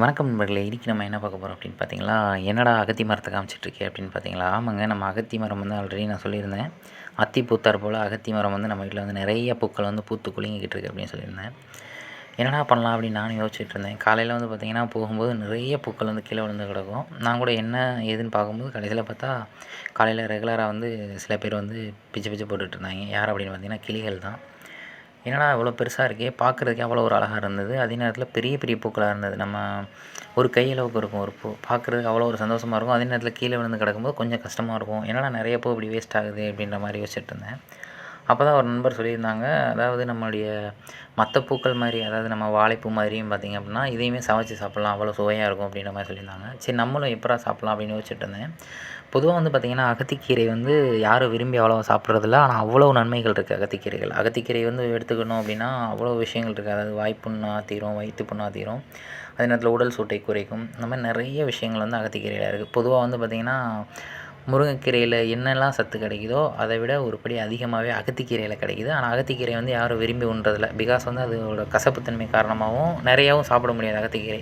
வணக்கம் நண்பர்களே இன்றைக்கி நம்ம என்ன பார்க்க போகிறோம் அப்படின்னு பார்த்தீங்களா? என்னடா அகத்தி மரத்தை காமிச்சிட்ருக்கே அப்படின்னு பார்த்தீங்களா? ஆமாங்க நம்ம அகத்தி மரம் வந்து ஆல்ரெடி நான் சொல்லியிருந்தேன். அத்தி பூத்தார் போல் அகத்தி மரம் வந்து நம்ம வீட்டில் வந்து நிறைய பூக்கள் வந்து பூத்து குலுங்கிக்கிட்டு இருக்கு அப்படின்னு சொல்லியிருந்தேன். என்னடா பண்ணலாம் அப்படின்னு நானும் யோசிச்சுட்டு இருந்தேன். காலையில் வந்து பார்த்திங்கன்னா போகும்போது நிறைய பூக்கள் வந்து கீழே விழுந்து கிடக்கும். நான் கூட என்ன ஏதுன்னு பார்க்கும்போது கடைசியில் பார்த்தா காலையில் ரெகுலராக வந்து சில பேர் வந்து பிச்சு பிச்சு போட்டுட்ருந்தாங்க யார் அப்படின்னு பார்த்தீங்கன்னா கிளிகள் தான். என்னடா இவ்வளோ பெருசாக இருக்கே? பார்க்குறதுக்கே அவ்வளோ ஒரு அழகாக இருந்தது. அதே நேரத்தில் பெரிய பெரிய பூக்களாக இருந்தது. நம்ம ஒரு கையளவுக்கு இருக்கும் ஒரு பூ. பார்க்குறதுக்கு அவ்வளோ ஒரு சந்தோஷமாக இருக்கும். அதே நேரத்தில் கீழே விழுந்து கிடக்கும்போது கொஞ்சம் கஷ்டமாக இருக்கும். என்னடா நிறைய பூ இப்படி வேஸ்ட் ஆகுது அப்படின்ற மாதிரி யோசிச்சுட்டு இருந்தேன். அப்போ தான் ஒரு நண்பர் சொல்லியிருந்தாங்க. அதாவது நம்மளுடைய மற்ற பூக்கள் மாதிரி அதாவது நம்ம வாழைப்பூ மாதிரியும் பார்த்திங்க அப்படின்னா இதையுமே சமைச்சு சாப்பிட்லாம். அவ்வளோ சுவையாக இருக்கும் அப்படின்ற மாதிரி சொல்லியிருந்தாங்க. சரி நம்மளும் எப்படா சாப்பிட்லாம் அப்படின்னு யோசிச்சுட்டு இருந்தேன். பொதுவாக வந்து பார்த்திங்கன்னா அகத்திக்கீரை வந்து யாரும் விரும்பி அவ்வளோவா சாப்பிட்றதில்ல. ஆனால் அவ்வளோ நன்மைகள் இருக்குது அகத்திக்கீரைகள். அகத்திக்கீரை வந்து எடுத்துக்கணும் அப்படின்னா அவ்வளோ விஷயங்கள் இருக்குது அதாவது வாய்ப்புண்ணா தீரும் வயிற்று புண்ணா தீரும். அதே நேரத்தில் உடல் சூட்டை குறைக்கும். இந்த மாதிரி நிறைய விஷயங்கள் வந்து அகத்திக்கீரையில் இருக்குது பொதுவாக வந்து பார்த்திங்கன்னா முருங்கைக்கீரையில் என்னெல்லாம் சத்து கிடைக்குதோ அதை விட ஒரு படி அதிகமாகவே அகத்திக்கீரையில் கிடைக்குது. ஆனால் அகத்திக்கீரை வந்து யாரும் விரும்பி உண்றதில்ல. பிகாஸ் வந்து அதோட கசப்புத்தன்மை காரணமாகவும் நிறையாவும் சாப்பிட முடியாது அகத்திக்கீரை.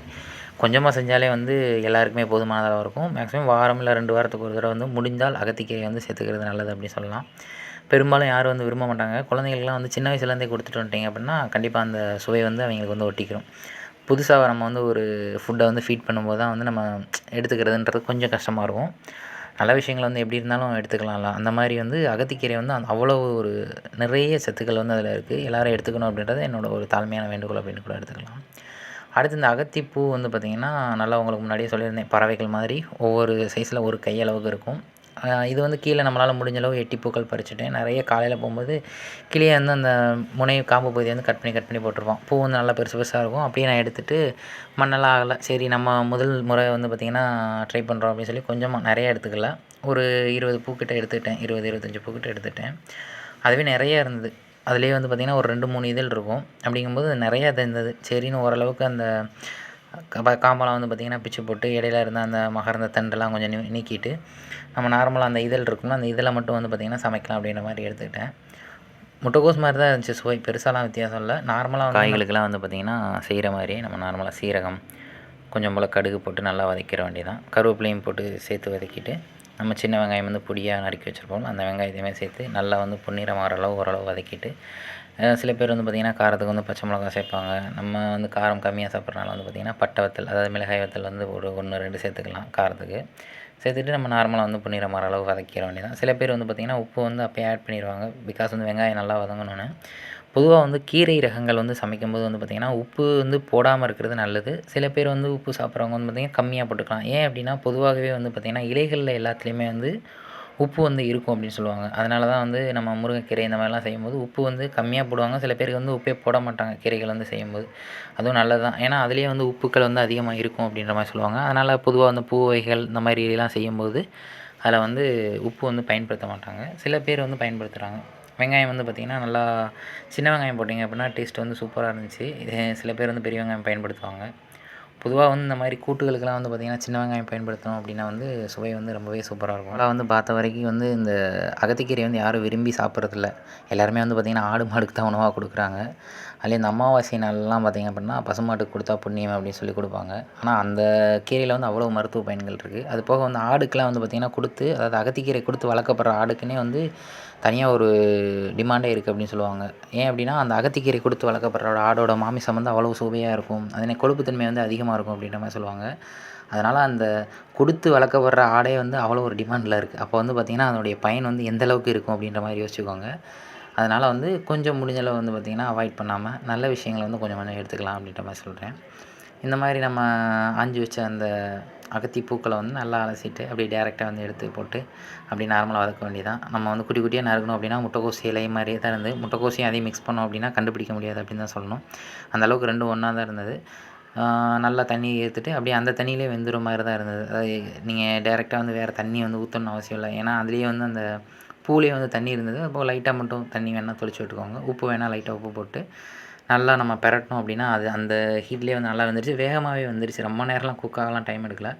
கொஞ்சமாக செஞ்சாலே வந்து எல்லாருக்குமே போதுமானதாக இருக்கும். மேக்ஸிமம் வாரம் இல்லை ரெண்டு வாரத்துக்கு ஒரு தடவை வந்து முடிந்தால் அகத்திக்கீரை வந்து சேர்த்துக்கிறது நல்லது அப்படின்னு சொல்லலாம். பெரும்பாலும் யாரும் வந்து விரும்ப மாட்டாங்க. குழந்தைங்களுக்குலாம் வந்து சின்ன வயசுலேருந்தே கொடுத்துட்டு வந்துட்டீங்க அப்படின்னா கண்டிப்பாக அந்த சுவை வந்து அவங்களுக்கு வந்து ஒட்டிக்கிறோம் புதுசாக நம்ம வந்து ஒரு ஃபுட்டை வந்து ஃபீட் பண்ணும்போது தான் வந்து நம்ம எடுத்துக்கிறதுன்றது கொஞ்சம் கஷ்டமாக இருக்கும். நல்ல விஷயங்களை வந்து எப்படி இருந்தாலும் எடுத்துக்கலாம்ல. அந்த மாதிரி வந்து அகத்திக்கீரை வந்து அந்த அவ்வளோ ஒரு நிறைய சத்துக்கள் வந்து அதில் இருக்குது எல்லோரும் எடுத்துக்கணும் அப்படின்றது என்னோட ஒரு தாழ்மையான வேண்டுகோள் அப்படின்னு கூட எடுத்துக்கலாம். அடுத்து இந்த அகத்திப்பூ வந்து பார்த்திங்கன்னா நல்லா உங்களுக்கு முன்னாடியே சொல்லியிருந்தேன். பறவைகள் மாதிரி ஒவ்வொரு சைஸில் ஒரு கையளவுக்கு இருக்கும். இது வந்து கீழே நம்மளால் முடிஞ்ச அளவு எட்டி பூக்கள் பறிச்சுட்டேன் நிறைய காலையில் போகும்போது கிளியை வந்து அந்த முனை காம்பு பகுதியை வந்து கட் பண்ணி கட் பண்ணி போட்டிருப்போம். பூ வந்து நல்லா பெருசு பெருசாக இருக்கும். அப்படியே நான் எடுத்துகிட்டு மண்ணெல்லாம் ஆகலை. சரி நம்ம முதல் முறை வந்து பார்த்திங்கன்னா ட்ரை பண்ணுறோம் அப்படின்னு சொல்லி கொஞ்சமாக நிறைய எடுத்துக்கல. ஒரு இருபது பூக்கிட்ட எடுத்துக்கிட்டேன். இருபது இருபத்தஞ்சி பூக்கிட்ட எடுத்துகிட்டேன் அதுவே நிறைய இருந்தது. அதுலேயே வந்து பார்த்திங்கன்னா ஒரு ரெண்டு மூணு இதழ் இருக்கும். அப்படிங்கும்போது நிறையா இருந்தது. சரின்னு ஓரளவுக்கு அந்த காம்பெல்லாம் வந்து பார்த்திங்கன்னா பிச்சு போட்டு இடையில இருந்த அந்த மகரந்த தண்டெல்லாம் கொஞ்சம் நீக்கிட்டு நம்ம நார்மலாக அந்த இதழ் இருக்கும்ல அந்த இதில் மட்டும் வந்து பார்த்திங்கன்னா சமைக்கலாம் அப்படின்ற மாதிரி எடுத்துக்கிட்டேன். முட்டைக்கோஸ் மாதிரி தான் இருந்துச்சு சுவை. பெருசாலாம் வித்தியாசம் இல்லை. நார்மலாக காய்களுக்கெல்லாம் வந்து பார்த்திங்கன்னா செய்கிற மாதிரி நம்ம நார்மலாக சீரகம் கொஞ்சம் போல் கடுகு போட்டு நல்லா வதக்கிற வேண்டியதான் கருவேப்பிலையும் போட்டு சேர்த்து வதக்கிட்டு நம்ம சின்ன வெங்காயம் வந்து பொடியாக நறுக்கி வச்சுருப்போம் அந்த வெங்காயத்தையுமே சேர்த்து நல்லா வந்து பொன்னிறம் ஆகிற அளவு ஓரளவு வதக்கிட்டு சில பேர் வந்து பார்த்திங்கன்னா காரத்துக்கு வந்து பச்சை மிளகா சேர்ப்பாங்க. நம்ம வந்து காரம் கம்மியாக சாப்பிட்றனால வந்து பார்த்திங்கன்னா பட்டை வத்தல் அதாவது மிளகாய் வத்தல் வந்து ஒரு ஒன்று ரெண்டு சேர்த்துக்கலாம் காரத்துக்கு. சேர்த்துட்டு நம்ம நார்மலாக வந்து பொன்னிறம் ஆகிற அளவு வதக்கிற வேண்டியதான் சில பேர் வந்து பார்த்திங்கன்னா உப்பு வந்து அப்போயே ஆட் பண்ணிடுவாங்க பிகாஸ் வந்து வெங்காயம் நல்லா வதங்கணுன்னு பொதுவாக வந்து கீரை ரகங்கள் வந்து சமைக்கும்போது வந்து பார்த்திங்கன்னா உப்பு வந்து போடாமல் இருக்கிறது நல்லது. சில பேர் வந்து உப்பு சாப்பிட்றவங்க வந்து பார்த்திங்கன்னா கம்மியாக போட்டுக்கலாம். ஏன் அப்படின்னா பொதுவாகவே வந்து பார்த்திங்கன்னா இலைகளில் எல்லாத்துலேயுமே வந்து உப்பு வந்து இருக்கும் அப்படின்னு சொல்லுவாங்க. அதனால தான் வந்து நம்ம முருங்கைக்கீரை இந்த மாதிரிலாம் செய்யும்போது உப்பு வந்து கம்மியாக போடுவாங்க. சில பேருக்கு வந்து உப்பே போட மாட்டாங்க கீரைகள் வந்து செய்யும்போது. அதுவும் நல்லது தான் ஏன்னா அதுலேயே வந்து உப்புக்கள் வந்து அதிகமாக இருக்கும் அப்படின்ற மாதிரி சொல்லுவாங்க. அதனால் பொதுவாக வந்து பூ வகைகள் இந்த மாதிரி இதெல்லாம் செய்யும்போது அதில் வந்து உப்பு வந்து பயன்படுத்த மாட்டாங்க. சில பேர் வந்து பயன்படுத்துகிறாங்க வெங்காயம் வந்து பார்த்திங்கன்னா நல்லா சின்ன வெங்காயம் போட்டிங்க அப்படின்னா டேஸ்ட் வந்து சூப்பராக இருந்துச்சு. இது சில பேர் வந்து பெரிய வெங்காயம் பயன்படுத்துவாங்க. பொதுவாக வந்து இந்த மாதிரி கூட்டுகளுக்கெல்லாம் வந்து பார்த்திங்கன்னா சின்ன வெங்காயம் பயன்படுத்தணும் அப்படின்னா வந்து சுவை வந்து ரொம்பவே சூப்பராக இருக்கும். அதெல்லாம் வந்து பார்த்த வரைக்கும் வந்து இந்த அகத்திக்கீரை வந்து யாரும் விரும்பி சாப்பிட்றதில்ல. எல்லாருமே வந்து பார்த்திங்கன்னா ஆடு மாடுக்கு தான் உணவாக கொடுக்குறாங்க. அதுலேயும் இந்த அமாவாசை நாள்லாம் பார்த்திங்க அப்படின்னா பசுமாட்டுக்கு கொடுத்தா புண்ணியம் அப்படின்னு சொல்லி கொடுப்பாங்க. ஆனால் அந்த கீரையில் வந்து அவ்வளோ மருத்துவ பயன்கள் இருக்குது அது போக வந்து ஆடுக்கெலாம் வந்து பார்த்திங்கன்னா கொடுத்து அதாவது அகத்திக்கீரை கொடுத்து வளர்க்கப்படுற ஆடுக்குன்னே வந்து தனியாக ஒரு டிமாண்டே இருக்குது அப்படின்னு சொல்லுவாங்க. ஏன் அப்படின்னா அந்த அகத்திக்கீரை கொடுத்து வளர்க்கப்படுற ஆடோட மாமிசம் வந்து அவ்வளோ சுவையாக இருக்கும். அதனை கொழுப்புத்தன்மை வந்து அதிகமாக இருக்கும் அப்படின்ற மாதிரி சொல்லுவாங்க. அதனால் அந்த கொடுத்து வளர்க்கப்படுற ஆடே வந்து அவ்வளோ ஒரு டிமாண்டில் இருக்குது அப்போ வந்து பார்த்திங்கன்னா அதனுடைய பயன் வந்து எந்த அளவுக்கு இருக்கும் அப்படின்ற மாதிரி யோசிச்சுக்கோங்க. அதனால் வந்து கொஞ்சம் முடிஞ்ச அளவு வந்து பார்த்திங்கன்னா அவாய்ட் பண்ணாமல் நல்ல விஷயங்களை வந்து கொஞ்சம் கொஞ்சம் எடுத்துக்கலாம் அப்படின்ற மாதிரி சொல்கிறேன் இந்த மாதிரி நம்ம ஆஞ்சு வச்ச அந்த அகத்தி பூக்களை வந்து நல்லா அலசிட்டு அப்படியே டேரெக்டாக வந்து எடுத்து போட்டு அப்படி நார்மலாக வதக்க வேண்டியதான் நம்ம வந்து குட்டி குட்டியாக நறுக்கணும் அப்படின்னா முட்டைக்கோசி இலை மாதிரியே தான் இருந்து முட்டைக்கோசியும் அதையும் மிக்ஸ் பண்ணோம் அப்படின்னா கண்டுபிடிக்க முடியாது அப்படின்னு தான் சொல்லணும். அந்தளவுக்கு ரெண்டும் ஒன்றா தான் இருந்தது. நல்லா தண்ணி ஏற்றுட்டு அப்படியே அந்த தண்ணியிலே வெந்துடுற மாதிரி தான் இருந்தது. அதாவது நீங்கள் டேரெக்டாக வந்து வேறு தண்ணி வந்து ஊற்றணும்னு அவசியம் இல்லை. ஏன்னா அதுலேயே வந்து அந்த பூலேயே வந்து தண்ணி இருந்தது. அப்போ லைட்டாக மட்டும் தண்ணி வேணால் தொளிச்சு விட்டுக்கோங்க. உப்பு வேணால் லைட்டாக உப்பு போட்டு நல்லா நம்ம பெரட்டணும் அப்படின்னா அது அந்த ஹீட்லேயே வந்து நல்லா வந்துருச்சு. வேகமாகவே வந்துருச்சு. ரொம்ப நேரம்லாம் குக் ஆகலாம் டைம் எடுக்கல.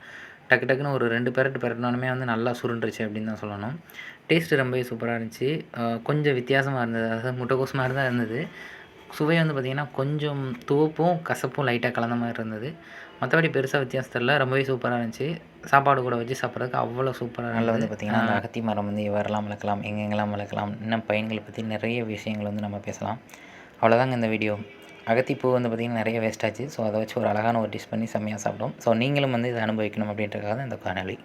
டக்கு டக்குன்னு ஒரு ரெண்டு பெரட்டு பெரட்டினோடனே வந்து நல்லா சுருண்டுருச்சு அப்படின்னு தான் சொல்லணும். டேஸ்ட்டு ரொம்பவே சூப்பராக இருந்துச்சு. கொஞ்சம் வித்தியாசமாக இருந்தது. அதாவது முட்டைக்கோஸ் மாதிரி தான் இருந்தது. சுவை வந்து பார்த்திங்கன்னா கொஞ்சம் துவப்பும் கசப்பும் லைட்டாக கலந்த மாதிரி இருந்தது. மற்றபடி பெருசாக வித்தியாசம் ரொம்பவே சூப்பராக இருந்துச்சு. சாப்பாடு கூட வச்சு சாப்பிட்றதுக்கு அவ்வளோ சூப்பராக நல்ல வந்து பார்த்திங்கன்னா அந்த அகத்தி மரம் வந்து எவரெல்லாம் வளர்க்கலாம் எங்கெங்கெல்லாம் வளர்க்கலாம் இன்னும் பயன்களை பற்றி நிறைய விஷயங்கள் வந்து நம்ம பேசலாம். அவ்வளோதாங்க இந்த வீடியோ. அகத்திப்பூ வந்து பார்த்திங்கன்னா நிறைய வேஸ்ட் ஆச்சு. ஸோ அதை வச்சு ஒரு அழகான ஒரு டிஷ் பண்ணி செம்மையாக சாப்பிட்டோம். ஸோ நீங்களும் வந்து இதை அனுபவிக்கணும் அப்படின்றதுக்காக தான் இந்த காணொலி